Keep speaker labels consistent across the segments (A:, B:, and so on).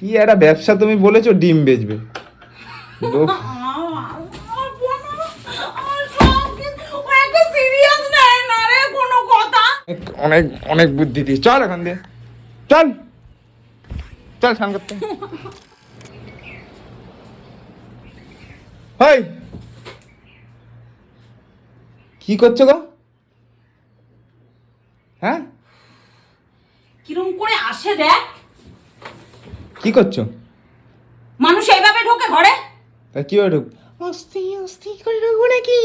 A: কি একটা ব্যবসা তুমি বলেছ, ডিম বেচবে। অনেক- অনেক বুদ্ধি দিয়ে চল এখান দিয়ে চল। চল স্নান করতে। হাই! কি করছ গো? হ্যাঁ?
B: কিরম করে আসে দেখ।
A: কি করছ?
B: মানুষ এইভাবে ঢোকে ঘরে?
A: তা কি ওটা অস্তি অস্তি করে ঢুকবো নাকি?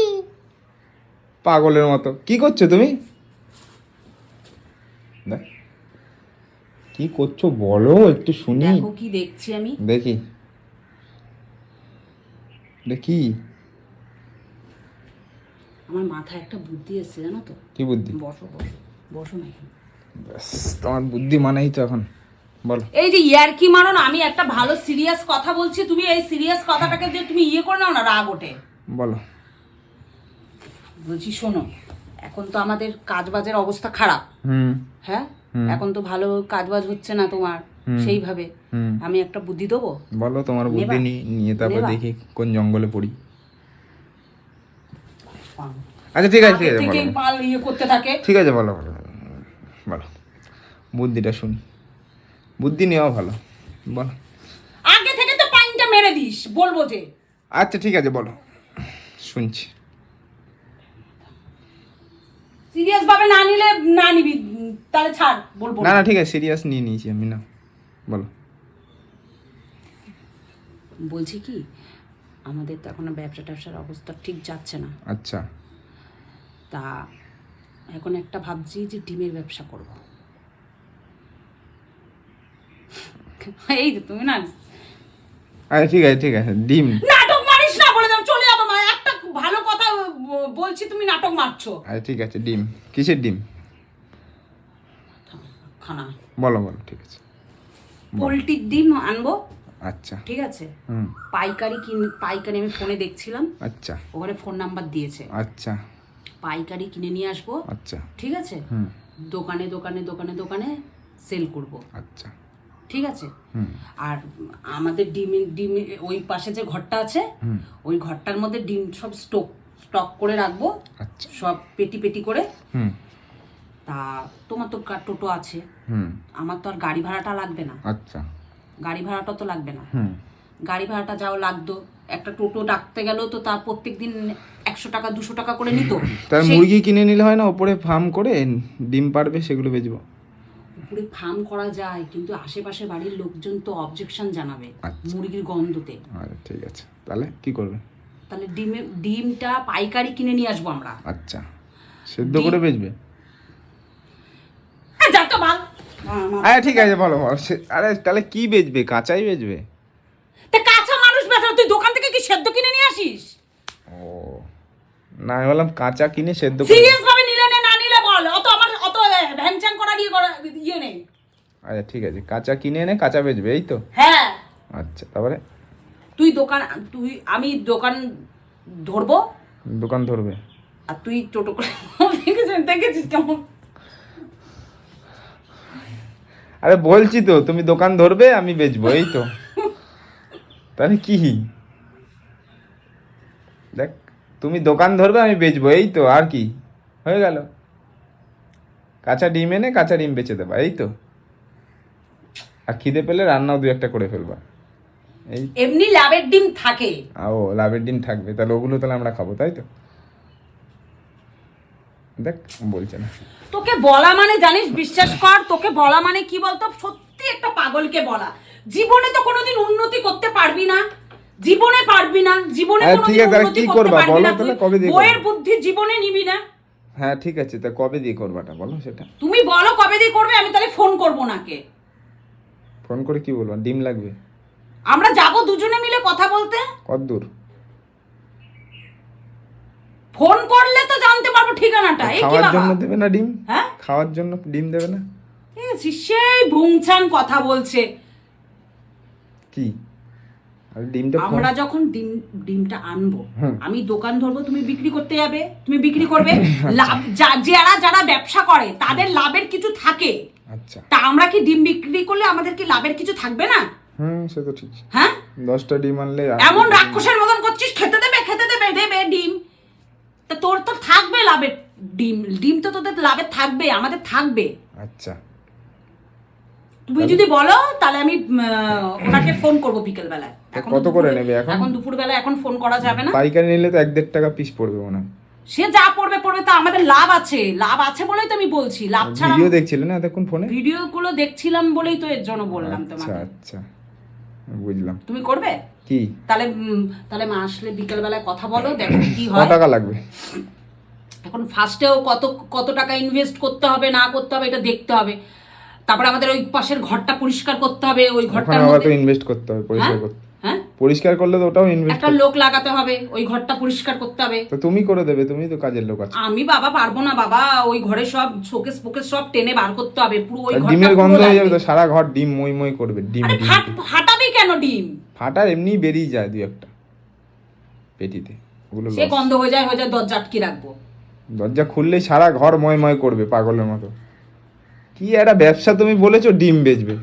A: পাগলের মতো। কি করছ তুমি? কি করছ বলো একটু শুনি।
B: দেখো কি দেখছি আমি।
A: দেখি। দেখি।
B: আমার মাথায় একটা বুদ্ধি এসছে জানো তো?
A: কি বুদ্ধি?
B: বসো বসো। বসো না
A: তোমার বুদ্ধি মানেই তো এখন।
B: এই যে ইয়ারকি মারো না আমি একটা ভালো সিরিয়াস কথা বলছি তুমি এই সিরিয়াস কথাটাকে যে তুমি ইয়ে করে নাও না রাগ ওঠে।
A: বলো।
B: বলছি শোনো এখন তো আমাদের কাজবাজের অবস্থা খারাপ।
A: হুম।
B: হ্যাঁ? এখন তো ভালো কাজবাজ হচ্ছে না তোমার সেইভাবে। আমি একটা বুদ্ধি দেবো?
A: বলো তোমার বুদ্ধি? নিয়ে তারপর দেখি কোন জঙ্গলে পড়ি। আচ্ছা ঠিক আছে ঠিক আছে বলো।
B: ইয়ে করতে থাকে।
A: ঠিক আছে বলো বলো। বলো। বুদ্ধিটা শুনি। বুদ্ধি নেওয়া ভালো। বলো।
B: আগে থেকে তো পাইনটা মেরে দিস বলব যে।
A: আচ্ছা ঠিক আছে বলো। শুনছি।
B: সিরিয়াস ভাবে না নিলে না নিবি তাহলে ছাড় বলব
A: না।
B: না
A: ঠিক আছে সিরিয়াস নিয়ে নিয়েছি আমি না। বলো।
B: বলছি কি আমাদের তো এখন ব্যবসা ট্যাবসার অবস্থা ঠিক যাচ্ছে না।
A: আচ্ছা।
B: তা এখন একটা ভাবছি যে ডিমের ব্যবসা করব। এই যে তুমি না
A: আচ্ছা ঠিক আছে ঠিক আছে ডিম।
B: নাটক মারিস না বলে দাও চলে যাব মা। একটা ভালো কথা বলছি তুমি নাটক মারছো।
A: আচ্ছা ঠিক আছে ডিম। কিসের ডিম?
B: খানা।
A: বলো বলো ঠিক আছে।
B: পোলট্রির ডিম আনব।
A: আচ্ছা।
B: ঠিক আছে।
A: হুম।
B: পাইকারি কিন পাইকারি আমি ফোনে দেখছিলাম।
A: আচ্ছা।
B: ওখানে ফোন নাম্বার দিয়েছে।
A: আচ্ছা।
B: পাইকারি কিনে নিয়ে আসব।
A: আচ্ছা।
B: ঠিক আছে?
A: হুম।
B: দোকানে দোকানে দোকানে দোকানে সেল করব।
A: আচ্ছা।
B: ঠিক আছে? আর আমাদের ডিম ডিম ওই পাশে যে ঘরটা আছে ওই ঘরটার মধ্যে ডিম সব স্টক স্টক করে রাখব।
A: আচ্ছা।
B: সব পেটি পেটি করে।
A: হুম।
B: তা তোমার তো টোটো আছে।
A: হুম।
B: আমার তো আর গাড়ি ভাড়াটা লাগবে না।
A: আচ্ছা।
B: গাড়ি ভাড়াটা তো লাগবে না। গাড়ি ভাড়াটা যাও লাগতো। একটা টোটো ডাকতে গেলেও তো তার প্রত্যেক দিন একশো টাকা দুশো টাকা করে নিত।
A: তার মুরগি কিনে নিলে হয় না ওপরে ফার্ম করে ডিম পারবে সেগুলো বেচবো।
B: উপরে ফার্ম করা যায় কিন্তু আশেপাশে বাড়ির লোকজন তো অবজেকশন জানাবে
A: আচ্ছা।
B: মুরগির গন্ধতে।
A: আচ্ছা ঠিক আছে। তাহলে কি করবে?
B: তাহলে ডিমে ডিমটা পাইকারি কিনে নিয়ে আসব আমরা।
A: আচ্ছা। সেদ্ধ করে বেচবে?
B: হ্যাঁ, যা তো ভালো আমার-
A: আরে ঠিক আছে বলো বলো। সে- আরে তাহলে কি বেচবে? কাঁচাই বেচবে?
B: তা কাঁচা মানুষ বেচা তুই দোকান থেকে কি সেদ্ধ কিনে নিয়ে আসিস?
A: ও না আমি বললাম কাঁচা কিনে সেদ্ধ করে
B: সিরিয়াস ভাবে নিলে নে না নিলে বল অত আমার অত ভ্যানচান করা করা ইয়ে নেই।
A: আচ্ছা ঠিক আছে। কাঁচা কিনে এনে কাঁচা বেচবে এই তো?
B: হ্যাঁ।
A: আচ্ছা তারপরে?
B: তুই দোকান তুই আমি দোকান ধরবো?
A: দোকান ধরবে।
B: আর তুই টোটো করে দেখেছিস দেখেছিস কেমন?
A: আরে বলছি তো তুমি দোকান ধরবে আমি বেচবো এই তো। তাহলে কি? দেখ তুমি দোকান ধরবে আমি বেচবো এই তো আর কি? হয়ে গেল। কাঁচা ডিম এনে কাঁচা ডিম বেচে দেবা এই তো। আর খিদে পেলে রান্নাও দু একটা করে ফেলবা। এই
B: এমনি লাভের ডিম থাকে।
A: ও লাভের ডিম থাকবে তাহলে ওগুলো তাহলে আমরা খাব তাই তো? দেখ বলছে না।
B: তোকে বলা মানে জানিস বিশ্বাস কর তোকে বলা মানে কি বলতো? সত্যি একটা পাগলকে বলা। জীবনে তো কোনোদিন উন্নতি করতে পারবি না। জীবনে পারবি না জীবনে কোনোদিন উন্নতি করতে পারবি না বইয়ের বুদ্ধি জীবনে নিবি না।
A: হ্যাঁ ঠিক আছে তা কবে দিয়ে করবাটা বলো সেটা?
B: তুমি বলো কবে দিয়ে করবে আমি তাহলে ফোন করব নাকে
A: ফোন করে কি বলব ডিম লাগবে।
B: আমরা যাব দুজনে মিলে কথা বলতে?
A: কত দূর
B: ফোন করলে তো জানতে পারব ঠিকানাটা এই কি
A: খাওয়ার
B: বাবা?
A: জন্য দেবে না ডিম?
B: হ্যাঁ?
A: খাওয়ার জন্য ডিম দেবে না?
B: এ, সেই ভুংছান কথা বলছে।
A: কি? ডিমটা
B: আমরা যখন ডিম ডিমটা আনব আমি দোকান ধরবো তুমি বিক্রি করতে যাবে তুমি বিক্রি করবে। লাভ যারা যারা ব্যবসা করে তাদের লাভের কিছু থাকে।
A: আচ্ছা।
B: তা আমরা কি ডিম বিক্রি করলে আমাদের কি লাভের কিছু থাকবে না?
A: হুম সে তো ঠিক।
B: হ্যাঁ?
A: দশটা ডিম আনলে
B: এমন রাক্ষসের মতন করছিস খেতে দেবে খেতে দেবে দেবে ডিম। তা তোর তো থাকবে লাভের ডিম ডিম তো তোদের লাভের থাকবে আমাদের থাকবে।
A: আচ্ছা।
B: তুমি যদি বলো তাহলে আমি ওনাকে ফোন করব বিকেল বেলায় এখন তো
A: কত করে নেবে এখন?
B: এখন দুপুর বেলা এখন ফোন করা যাবে না।
A: পাইকারি নিলে তো এক দেড় টাকা পিস পড়বে মনে হয়।
B: সে যা পড়বে পড়বে তা আমাদের লাভ আছে। লাভ আছে বলেই তো আমি বলছি। লাভ ছাড়া
A: ভিডিও দেখছিলে না এতক্ষণ ফোনে
B: ভিডিও গুলো দেখছিলাম বলেই তো এর জন্য বললাম
A: আচ্ছা
B: তোমাকে।
A: আচ্ছা। বুঝলাম।
B: তুমি করবে?
A: কি?
B: তাহলে তাহলে মা আসলে বিকেল বেলায় কথা বলো দেখো কি হয়।
A: টাকা লাগবে?
B: এখন ফার্স্টেও কত কত টাকা ইনভেস্ট করতে হবে না করতে হবে এটা দেখতে হবে। তারপরে আমাদের ওই পাশের ঘরটা পরিষ্কার করতে হবে ওই ঘরটা
A: ইনভেস্ট করতে হবে পরিষ্কার
B: হ্যাঁ?
A: করতে। পরিষ্কার করলে তো ওটাও ইনভেস্ট
B: একটা লোক লাগাতে হবে ওই ঘরটা পরিষ্কার করতে হবে।
A: তো তুমি করে দেবে তুমি তো কাজের লোক আছে।
B: আমি বাবা পারব না বাবা ওই ঘরে সব শোকেস ফোকেস সব টেনে বার করতে হবে পুরো ওই ঘরটা
A: ডিমের গন্ধ হয়ে যাবে তো সারা ঘর ডিম মই মই করবে ডিম
B: আরে
A: ডিম
B: ফাট ফাটাবি কেন ডিম?
A: ফাটার এমনি বেরিয়ে যায় দুই একটা পেটিতে ওগুলো
B: সে গন্ধ হয়ে যায় হয়ে যায় দরজা আটকে রাখব।
A: দরজা খুললেই সারা ঘর ময় ময় করবে পাগলের মতো। কি একটা ব্যবসা তুমি বলেছ ডিম বেচবে।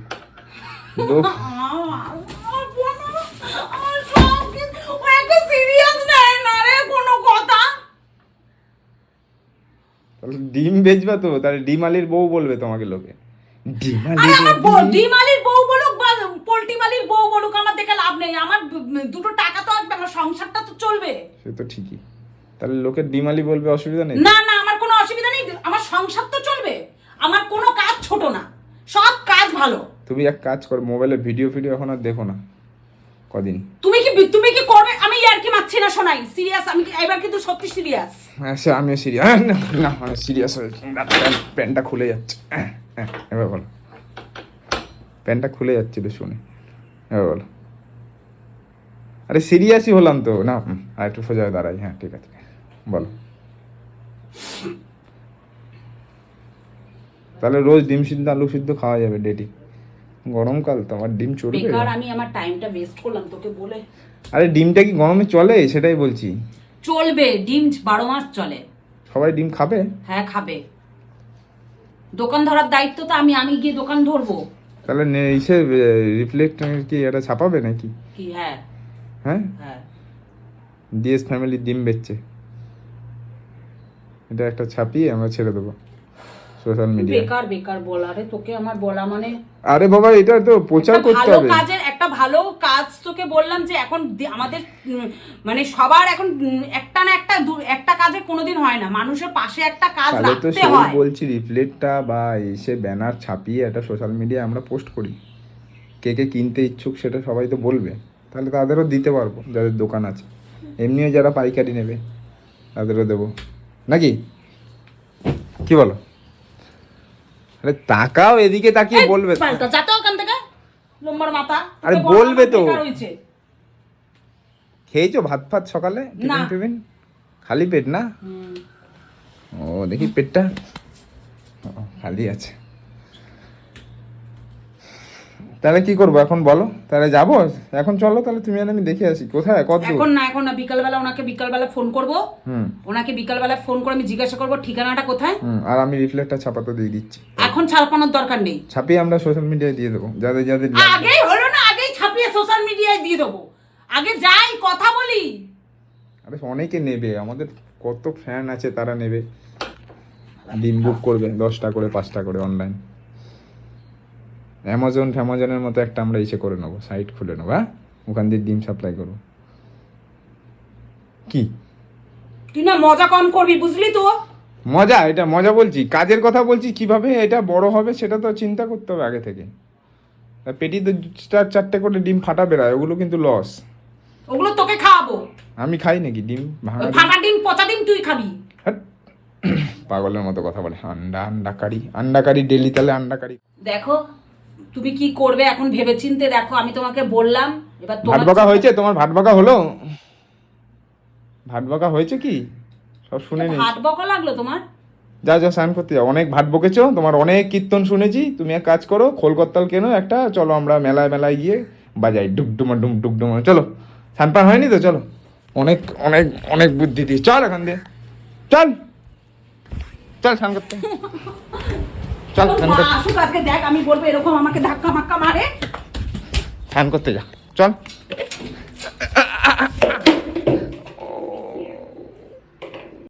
A: তাহলে ডিম বেচবা তো তাহলে ডিম আলির বউ বলবে তোমাকে লোকে। ডিম
B: আরে
A: আলির
B: আমার বউ ডিমালির বউ বলুক বা পোল্ট্রি মালির বউ বলুক আমার দেখে লাভ নেই। আমার দুটো টাকা তো আসবে আমার সংসারটা তো চলবে।
A: সে তো ঠিকই। তাহলে লোকের ডিম আলি বলবে অসুবিধা নেই
B: না না আমার কোনো অসুবিধা নেই। আমার সংসার তো চলবে। আমার কোনো কাজ ছোট না। সব কাজ ভালো।
A: তুমি এক কাজ করো মোবাইলে ভিডিও ফিডিও এখন আর দেখো না। কদিন?
B: তুমি কি তুমি কি করবে? আর কি মারছি না শোনাই? সিরিয়াস আমি এবার কিন্তু সত্যি সিরিয়াস
A: আচ্ছা আমিও সিরিয়াস না না আমি সিরিয়াস হয়ে প্যান্টটা খুলে যাচ্ছে। হ্যাঁ, হ্যাঁ, এবার বলো। প্যান্টটা খুলে যাচ্ছিল শুনে। এবার বলো। আরে সিরিয়াসই হলাম তো। না আর একটু সোজা দাঁড়াই। হ্যাঁ ঠিক আছে। বলো। তাহলে রোজ ডিম সিদ্ধ আলু সিদ্ধ খাওয়া যাবে ডেটি গরমকাল তো আমার ডিম চড়বে।
B: বেকার আমি আমার টাইমটা ওয়েস্ট করলাম তোকে বলে।
A: আরে ডিমটা কি গরমে চলে? সেটাই বলছি।
B: চলবে ডিম বারো মাস চলে।
A: সবাই ডিম খাবে?
B: হ্যাঁ খাবে। দোকান ধরার দায়িত্ব তো আমি আমি গিয়ে দোকান ধরবো।
A: তাহলে ইসে রিফ্লেক্ট কি এটা ছাপাবে নাকি?
B: কি হ্যাঁ।
A: হ্যাঁ?
B: হ্যাঁ।
A: ডিএস ফ্যামিলি ডিম বেচছে। এটা একটা ছাপিয়ে আমরা ছেড়ে দেবো। সোশ্যাল মিডিয়া
B: বেকার বেকার বলা রে তোকে আমার বলা মানে
A: আরে বাবা এটা তো প্রচার করতে
B: ভালো কাজের একটা ভালো কাজ তোকে বললাম যে এখন আমাদের মানে সবার এখন একটা না একটা একটা কাজে কোনোদিন হয় না। মানুষের পাশে একটা কাজ
A: তাহলে তো
B: রাখতে হয়।
A: বলছি রিফ্লেক্টটা বা এসে ব্যানার ছাপিয়ে একটা সোশ্যাল মিডিয়ায় আমরা পোস্ট করি। কে কে কিনতে ইচ্ছুক সেটা সবাই তো বলবে। তাহলে তাদেরও দিতে পারব যাদের দোকান আছে। এমনিও যারা পাইকারি নেবে তাদেরও দেবো। নাকি? কি বলো? আরে তাকাও এদিকে তাকিয়ে বলবে
B: পাল্টা যা তো ওখান থেকে লম্বর মাথা
A: আরে বলবে তো। খেয়েছো ভাত ফাত সকালে। Tiffin tiffin? খালি পেট না? ও দেখি পেটটা। খালি আছে। তাহলে কি করব এখন বলো? তাহলে যাব? এখন চলো তাহলে তুমি আর আমি দেখে আসি। কোথায়? কত
B: এখন না এখন না বিকালবেলা ওনাকে বিকালবেলা ফোন করব। ওনাকে বিকালবেলা ফোন করে আমি জিজ্ঞাসা করব ঠিকানাটা কোথায়?
A: আর আমি রিফ্লেক্টটা ছাপাতে দিয়ে দিচ্ছি।
B: এখন ছাপানোর দরকার নেই।
A: ছাপিয়ে আমরা সোশ্যাল মিডিয়ায় দিয়ে দেবো। যাদের যাদের।
B: আগেই হলো না আগেই ছাপিয়ে সোশ্যাল মিডিয়ায় দিয়ে দেবো। আগে যাই কথা বলি।
A: আরে অনেকে নেবে আমাদের কত ফ্যান আছে তারা নেবে। ডিম বুক করবে দশটা করে পাঁচটা করে অনলাইন অ্যামাজন ফ্যামাজনের মতো একটা আমরা ইসে করে নেব সাইট খুলে নেব হ্যাঁ? ওখান দিয়ে ডিম সাপ্লাই করব। কি?
B: তুই না মজা কম করবি বুঝলি তো?
A: মজা? এটা মজা বলছি। কাজের কথা বলছি কীভাবে এটা বড় হবে সেটা তো চিন্তা করতে হবে আগে থেকে। পেটিতে চার চারটে করে ডিম ফাটা বেড়ায় ওগুলো কিন্তু লস
B: ওগুলো তোকে খাওয়াবো।
A: আমি খাই নাকি ডিম? ভাঙা?
B: ফাটা ডিম পচা ডিম তুই খাবি।
A: হ্যাট। পাগলের মতো কথা বলে আন্ডা আন্ডা কারি। আন্ডা কারি ডেলি তাহলে আন্ডা কারি।
B: দেখো তুমি কি করবে এখন ভেবেচিন্তে? দেখো আমি তোমাকে বললাম এবার
A: ভাত বকা হয়েছে? তোমার ভাত বকা হলো? ভাত বকা হয়েছে কি? সব শুনে নি।
B: হাত বকা লাগল তোমার?
A: যা যা স্নান করতে যাও। অনেক ভাত বকেছো তোমার অনেক কীর্তন শুনেছি। তুমি এক কাজ করো খোলকত্তাল কেনো একটা চলো আমরা মেলায় মেলায় গিয়ে বাজাই। ডুকডুমা ডুম ডুকডুমা চলো। স্নান পান হয়নি তো? চলো। অনেক অনেক অনেক বুদ্ধি দিয়ে। চল এখান দিয়ে। চল। চল স্নান করতে। চল
B: আসুক আজকে দেখ আমি বলব এরকম আমাকে ধাক্কা মাক্কা মারে।
A: ফ্যান করতে যা। চল।